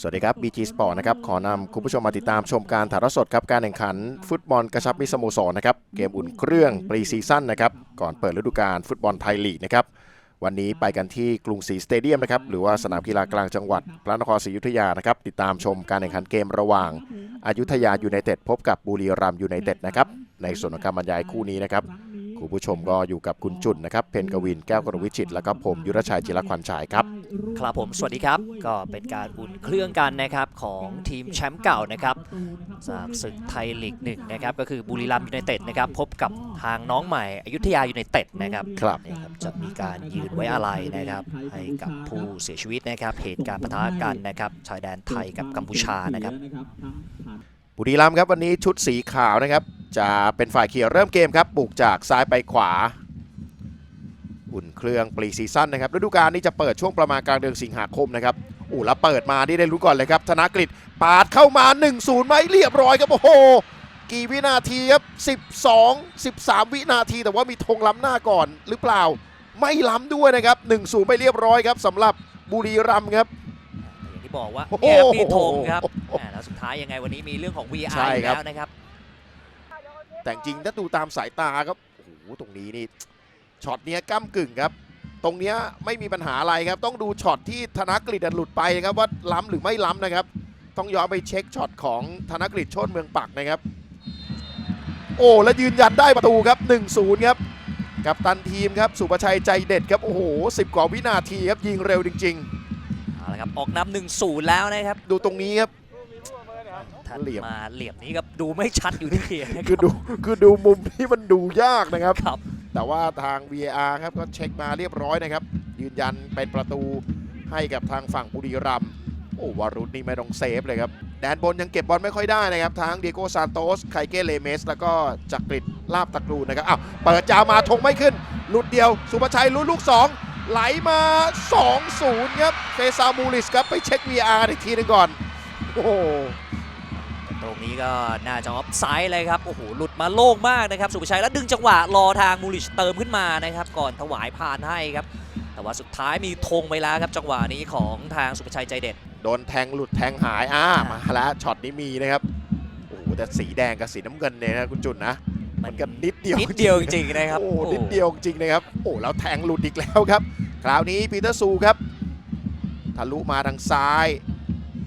สวัสดีครับ BG Sport นะครับ ขอนำคุณผู้ชมมาติดตามชมการถ่ายทอดสดครับ การแข่งขันฟุตบอลกระชับมิตรสโมสรนะครับ เกมอุ่นเครื่องปรีซีซั่นนะครับ ก่อนเปิดฤดูกาลฟุตบอลไทยลีกนะครับ วันนี้ไปกันที่กรุงศรีสเตเดียมนะครับ หรือว่าสนามกีฬากลางจังหวัด พระนครศรีอยุธยานะครับ ติดตามชมการแข่งขันเกมระหว่างอายุทยายูไนเต็ดพบกับบุรีรัมยูไนเต็ดนะครับ ในส่วนของการบรรยายคู่นี้นะครับ คุณผู้ชมก็อยู่กับคุณจุนนะครับ เพนกวิน แก้วกรวิจิต แล้วก็ผมยุทธชัยจิรควันฉายครับ ครับผมสวัสดีครับก็เป็นการอุ่นเครื่องกันนะครับของทีมแชมป์เก่านะครับจากศึกไทยลีกหนึ่งนะครับก็คือบุรีรัมย์ยูไนเต็ดนะครับพบกับทางน้องใหม่อยุธยายูไนเต็ดนะครับครับนี่ครับจะมีการยืนไว้อะไรนะครับให้กับผู้เสียชีวิตนะครับเหตุการณ์ปะทะกันนะครับชายแดนไทยกับกัมพูชานะครับบุรีรัมย์ครับวันนี้ชุดสีขาวนะครับจะเป็นฝ่ายเขียวเริ่มเกมครับบุกจากซ้ายไปขวา อุ่นเครื่องปรีซีซั่นนะครับฤดูกาลนี้จะเปิดช่วงประมาณกลางเดือนสิงหาคมนะครับอู้แล้วเปิดมานี่ได้รู้ก่อนเลยครับ ธนกฤษปาดเข้ามา 1-0ไหมเรียบร้อยครับโอ้โหกี่วินาทีครับ12 13 วินาทีแต่ว่ามีธงล้ำหน้าก่อนหรือเปล่า ไม่ล้ำด้วยนะครับ1-0ไปเรียบร้อยครับสำหรับบุรีรัมย์ครับอย่างที่บอกว่าโอ้โหแอบมีธงครับอ่าแล้วสุดท้ายยังไงวันนี้มีเรื่องของ VR ใช่อีกครับแล้วนะครับ แต่จริงๆถ้าดูตามสายตาครับโอ้โหตรงนี้นี่ ช็อตเนี้ยก้ากึ่งครับ ตรงเนี้ยไม่มีปัญหาอะไรครับ ต้องดูช็อตที่ธนกฤษหลุดไปนะครับว่าล้ำหรือไม่ล้ำนะครับ ต้องย้อนไปเช็คช็อตของธนกฤษโชติเมืองปักนะครับ โอ้และยืนยันได้ประตูครับ 1-0 ครับกับตันทีมครับสุประชัยใจเด็ดครับโอ้โห10 กว่าวินาทีครับยิงเร็วจริงเอาละครับออกนำหนึ่งศูนย์แล้วนะครับๆดูตรงนี้ครับถัดเหลี่ยมมาเหลี่ยมนี้ครับดูไม่ชัดอยู่ที่นะคือดูคือดูมุมที่มันดูยากนะครับครับ แต่ว่าทาง VAR ครับก็เช็คมาเรียบร้อยนะครับ ยืนยันเป็นประตูให้กับทางฝั่งบุรีรัมย์โอ้วารุธนี่ไม่ต้องเซฟเลยครับ แดนบนยังเก็บบอลไม่ค่อยได้นะครับ ทั้งเดียโกซานโตสไคเกเลเมส แล้วก็จักริดลาบตะกรูนะครับอ้าวเปิดจามาทงไม่ขึ้น หลุดเดียว สุภชัยลุ้นลูก 2 ไหลมา 2-0 ครับเฟซามูลิสครับไปเช็ค VR อีกทีหนึงก่อน โอ้ ตรงนี้ก็น่าจะออฟไซด์เลยครับ โอ้โห หลุดมาโล่งมากนะครับ สุภชัยแล้วดึงจังหวะรอทางมูลิชเติมขึ้นมานะครับ ก่อนถวายผ่านให้ครับ แต่ว่าสุดท้ายมีธงไปแล้วครับ จังหวะนี้ของทางสุภชัยใจเด็ด โดนแทงหลุดแทงหายอ่าอ่ามมาแล้วช็อตนี้มีนะครับ โอ้โห แต่สีแดงกับสีน้ำเงินเนี่ยนะคุณจุนนะ มันกันนิดเดียวนิดเดียวจริงๆนะครับ โอ้โหนิดเดียวจริงนะครับ โอ้แล้วแทงหลุดอีกแล้วครับ คราวนี้ปีเตอร์ซูครับ ทะลุมาทางซ้าย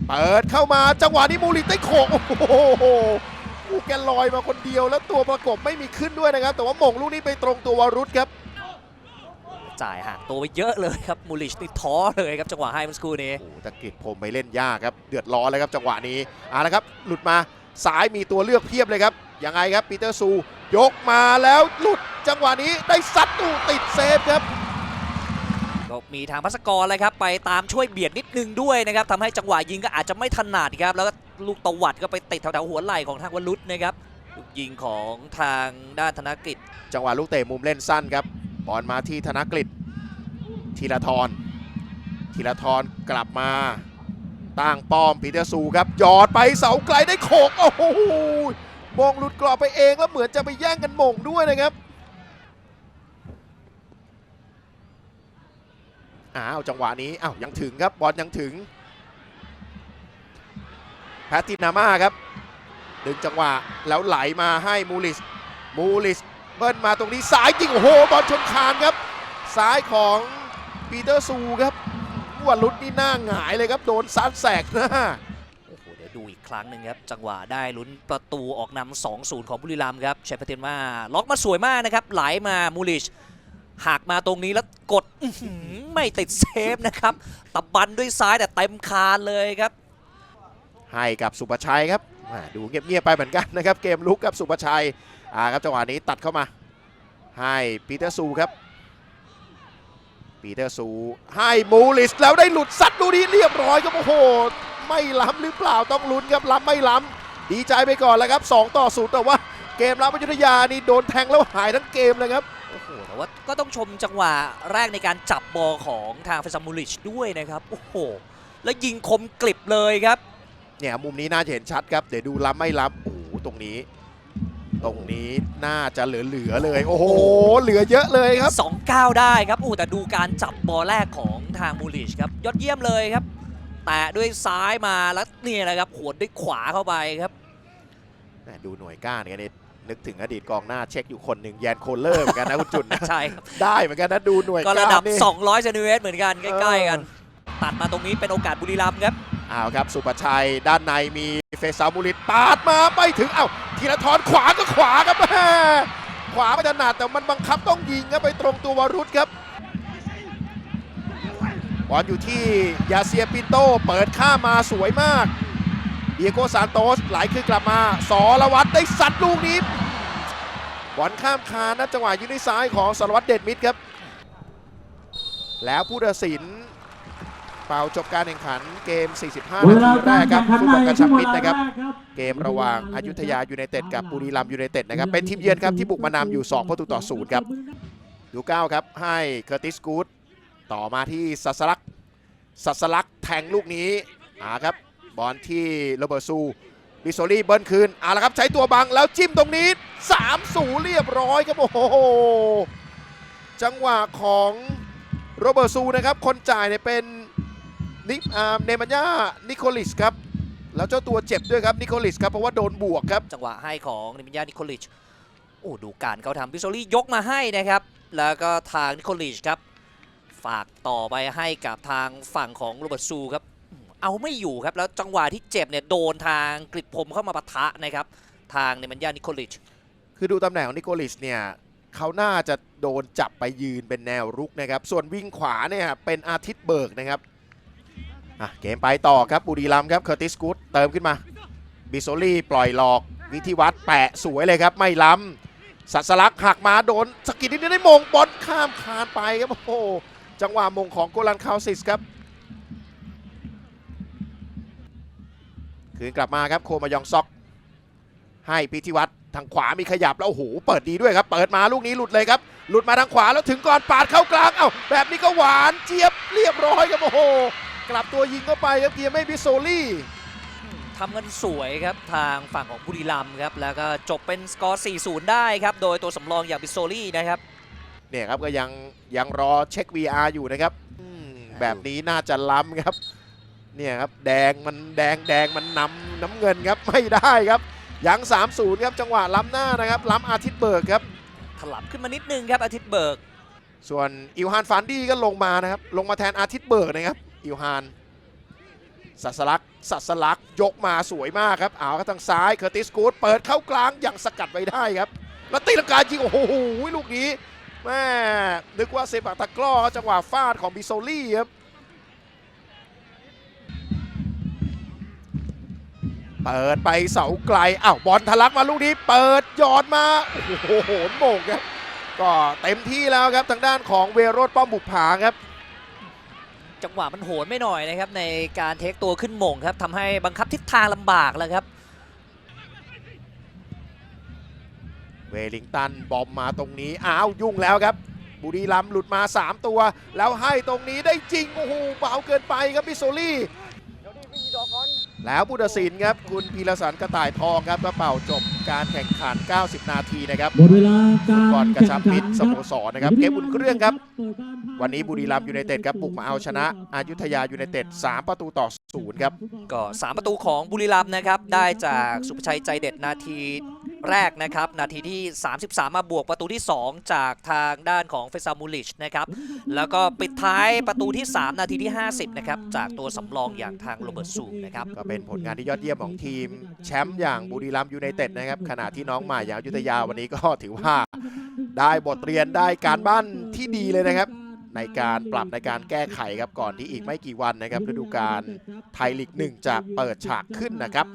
เปิดเข้ามาจังหวะนี้มูริได้โขกโอ้โหโอ้แกลอยมาคนเดียวแล้วตัวประกบไม่มีขึ้นด้วยนะครับ แต่ว่าหม่งลูกนี้ไปตรงตัววารุธครับ จ่ายห่างตัวไปเยอะเลยครับมูลิชนี่ท้อเลยครับจังหวะให้เมื่อสักครู่นี้โอ้โหตะกิดผมไปเล่นยากครับ เดือดร้อนเลยครับจังหวะนี้เอาละครับ หลุดมาสายมีตัวเลือกเพียบเลยครับยังไงครับปีเตอร์ซู ยกมาแล้วหลุดจังหวะนี้ได้ซัดตูติดเซฟครับ ก็มีทางพัสกรเลยครับไปตามช่วยเบียดนิดนึงด้วยนะครับทำให้จังหวะยิงก็อาจจะไม่ถนัดครับแล้วก็ลูกตวัดก็ไปติดแถวๆหัวไหล่ของทางวรุษนะครับลูกยิงของทางด้านธนกิจจังหวะลูกเตะมุมเล่นสั้นครับบอลมาที่ธนกฤษธีรทรธีรทรกลับมาตั้งป้อมปีเตอร์ซูครับหยอดไปเสาไกลได้โขกโอ้โหมงหลุดกรอบไปเองแล้วเหมือนจะไปแย่งกันมงด้วยนะครับ อ้าวจังหวะนี้อ้าวยังถึงครับบอลยังถึงแพทตินาม่าครับดึงจังหวะแล้วไหลมาให้มูลิสมูลิสเบิ้ลมาตรงนี้ซ้ายยิงโอ้โหบอลชนคานครับซ้ายของปีเตอร์ซูครับวรุษนี่หน้าหงายเลยครับโดนซัดแสกหน้าโอ้โหเดี๋ยวดูอีกครั้งหนึ่งครับจังหวะได้ลุ้นประตูออกนำ2-0 ของบุรีรัมย์ครับเชฟเปเทนว่าล็อกมาสวยมากนะครับไหลมามูลิชหักมาตรงนี้แล้วกด อื้อหือไม่ติดเซฟนะครับตะบันด้วยซ้ายแต่เต็มคานเลยครับ ให้กับสุภชัยครับอ่าดูเงียบๆไปเหมือนกันนะครับ เกมลุกกับสุภชัยอ่าครับจังหวะนี้ตัดเข้ามา ให้ปีเตอร์ซูครับ ปีเตอร์ซูให้มูลิสแล้วได้หลุดซัดดูนี้เรียบร้อยครับโอ้โห ไม่ล้ำหรือเปล่าต้องลุ้นครับล้ำไม่ล้ำดีใจไปก่อนแล้วครับ 2 ต่อ 0 แต่ว่าเกมรับอยุธยานี่โดนแทงแล้วหายทั้งเกมเลยครับ โอ้โหแต่ว่าก็ต้องชมจังหวะแรกในการจับบอลของทางเฟซัมมูลิชด้วยนะครับโอ้โหแล้วยิงคมกลิบเลยครับ เนี่ยมุมนี้น่าจะเห็นชัดครับ เดี๋ยวดูล้ำไม่ล้ำโอ้โหตรงนี้ ตรงนี้น่าจะเหลือๆเลย โอ้โห เหลือเยอะเลยครับ 2 9 ได้ครับโอ้แต่ดูการจับบอลแรกของทางมูลิชครับยอดเยี่ยมเลยครับ แตะด้วยซ้ายมาแล้วเนี่ยแหละครับหวดด้วยขวาเข้าไปครับแหม่ดูหน่วยก้านเนี่ย นี่นึกถึงอดีตกองหน้าเช็คอยู่คนหนึ่งแยนโคลเลอร์เหมือนกันนะคุณจุนนะใช่ครับได้เหมือนกันนะดูหน่วยก็ก้านระดับนี่200เซนติเมตรเหมือนกันใกล้ๆกัน ตัดมาตรงนี้เป็นโอกาสบุรีรัมย์ครับอ้าวครับ สุประชัยด้านในมีเฟซาบุริตปาดมาไปถึงเอ้าธีรทรขวาก็ขวาครับแม่ขวาไม่ถนัดแต่มันบังคับต้องยิงครับไปตรงตัววรุษครับบอลอยู่ที่ยาเซียปิโต้เปิดข้ามมาสวยมาก เดียโกซานโตสไหลคือกลับมาสอรวัตรได้สัตว์ลูกนี้บอลข้ามคานนะจังหวะยืนด้วยซ้ายของสารวัตรเดชมิตรครับ แล้วผู้ตัดสินเป่าจบการแข่งขันเกม 45 นาทีแรกครับงขันฟุตบอลกระชับช่วงมิตรนะครับ เกมระหว่างอายุทยายูไนเต็ดกับบุรีรัมย์ยูไนเต็ดนะครับ เป็นทีมเยือนครับที่บุกมานำอยู่ 2 ประตูต่อศูนย์ครับ ดูเก้าครับ ให้เคอร์ติสกูดต่อมาที่สัสลักสัสลักแทงลูกนี้อ่าครับ บอลที่โรเบร์ตซูบิโซลี่เบิ้ลคืนอ่าละครับใช้ตัวบังแล้วจิ้มตรงนี้3สูเรียบร้อยครับโอ้โหจังหวะของโรเบร์ตซูนะครับ คนจ่ายเนี่ยเป็นนิอ่าเนมันยานิโคลิสครับ แล้วเจ้าตัวเจ็บด้วยครับนิโคลิสครับเพราะว่าโดนบวกครับ จังหวะให้ของนิมิยานิโคลิชโอ้ดูการเขาทำพิโซลี่ยกมาให้นะครับ แล้วก็ทางนิโคลิชครับ ฝากต่อไปให้กับทางฝั่งของโรเบิร์ตซูครับ เอาไม่อยู่ครับ แล้วจังหวะที่เจ็บเนี่ยโดนทางกริดพรมเข้ามาปะทะนะครับ ทางเนมันยานิโคลิช คือดูตำแหน่งของนิโคลิสเนี่ยเขาน่าจะโดนจับไปยืนเป็นแนวรุกนะครับ ส่วนวิ่งขวาเนี่ยเป็นอาทิตย์เบิกนะครับอะเกมไปต่อครับบุรีรัมครับเคอร์ติสกูดเติมขึ้นมาบิโซลี่ปล่อยหลอกวิทิวัฒน์แปะสวยเลยครับ ไม่ล้ำสัสลักหักมาโดนสกิดนิดเดียวได้มงบอลข้ามคานไปครับโอ้โหจังหวะมงของโกลันคาวซิสครับ คืนกลับมาครับโคมายองซอก ให้พิธีวัตรทางขวามีขยับแล้วโอ้โหเปิดดีด้วยครับ เปิดมาลูกนี้หลุดเลยครับ หลุดมาทางขวาแล้วถึงก่อนปาดเข้ากลางเอ้าแบบนี้ก็หวานเจี๊ยบเรียบร้อยครับโอ้โหกลับตัวยิงเข้าไปครับเกียร์ไม่บิโซลี่ทำกันสวยครับทางฝั่งของบุรีรัมย์ครับแล้วก็จบเป็นสกอร์ 4-0 ได้ครับ โดยตัวสำรองอย่างบิโซลี่นะครับเนี่ยครับก็ยังยังรอเช็ค VR อยู่นะครับอืมแบบนี้น่าจะล้ำครับ เนี่ยครับแดงมันแดงแดงมันนำน้ำเงินครับไม่ได้ครับยัง3-0ครับจังหวะล้ำหน้านะครับล้ำอาทิตย์เบิกครับถลับขึ้นมานิดนึงครับอาทิตย์เบิก ส่วนอิวฮานฟานดี้ก็ลงมานะครับลงมาแทนอาทิตย์เบิกนะครับอิวฮานสัสลักสัสลักยกมาสวยมากครับเอาครับทางซ้ายเคอร์ติสกูดเปิดเข้ากลางอย่างสกัดไว้ได้ครับแล้วตีลังกายิงโอ้โหลูกนี้แม่นึกว่าเซปักตะกร้อจังหวะฟาดของบิโซลี่ครับ เปิดไปเสาไกลอ้าวบอลทะลักมาลูกนี้เปิดหยอดมาโอ้โหโหนโมงครับก็เต็มที่แล้วครับทางด้านของเวโรดป้อมบุกผาครับ จังหวะมันโหนไม่หน่อยนะครับ ในการเทคตัวขึ้นหม่งครับทำให้บังคับทิศทางลำบากแล้วครับ เวลิงตันบอมมาตรงนี้อ้าวยุ่งแล้วครับ บุรีรัมย์หลุดมา 3 ตัว แล้วให้ตรงนี้ได้จริง โอ้โหเบาเกินไปครับพิโซลี่ แล้วผู้ตัดสินครับ คุณพีรสันกระต่ายทองครับก็เป่าจบการแข่งขัน 90 นาทีนะครับหมดเวลาการก่อนกระชับมิตรแข่งสขันโมสรนะครับ เกมอุ่นเครื่องครับเปิดานภาควันนี้บุรีรัมย์ยูไนเต็ดครับบุกมาเอาชนะอายุทยายูไนเต็ด 3 ประตูต่อศูนย์ครับ ก็ 3 ประตูของบุรีรัมย์นะครับ ได้จากสุภชัยใจเด็ดนาที แรกนะครับ นาทีที่ 33 มาบวกประตูที่ 2 จากทางด้านของเฟซามูลิชนะครับ แล้วก็ปิดท้ายประตูที่ 3 นาทีที่ 50 นะครับ จากตัวสำรองอย่างทางโรเบิร์ตซูนะครับ ก็เป็นผลงานที่ยอดเยี่ยมของทีมแชมป์อย่างบุรีรัมย์ยูไนเต็ดนะครับ ขณะที่น้องใหม่อย่างยุธยาวันนี้ก็ถือว่า ได้บทเรียนได้การบ้านที่ดีเลยนะครับ ในการปรับในการแก้ไขครับก่อนที่อีกไม่กี่วันนะครับฤดูกาลไทยลีกหนึ่งจะเปิดฉากขึ้นนะครับ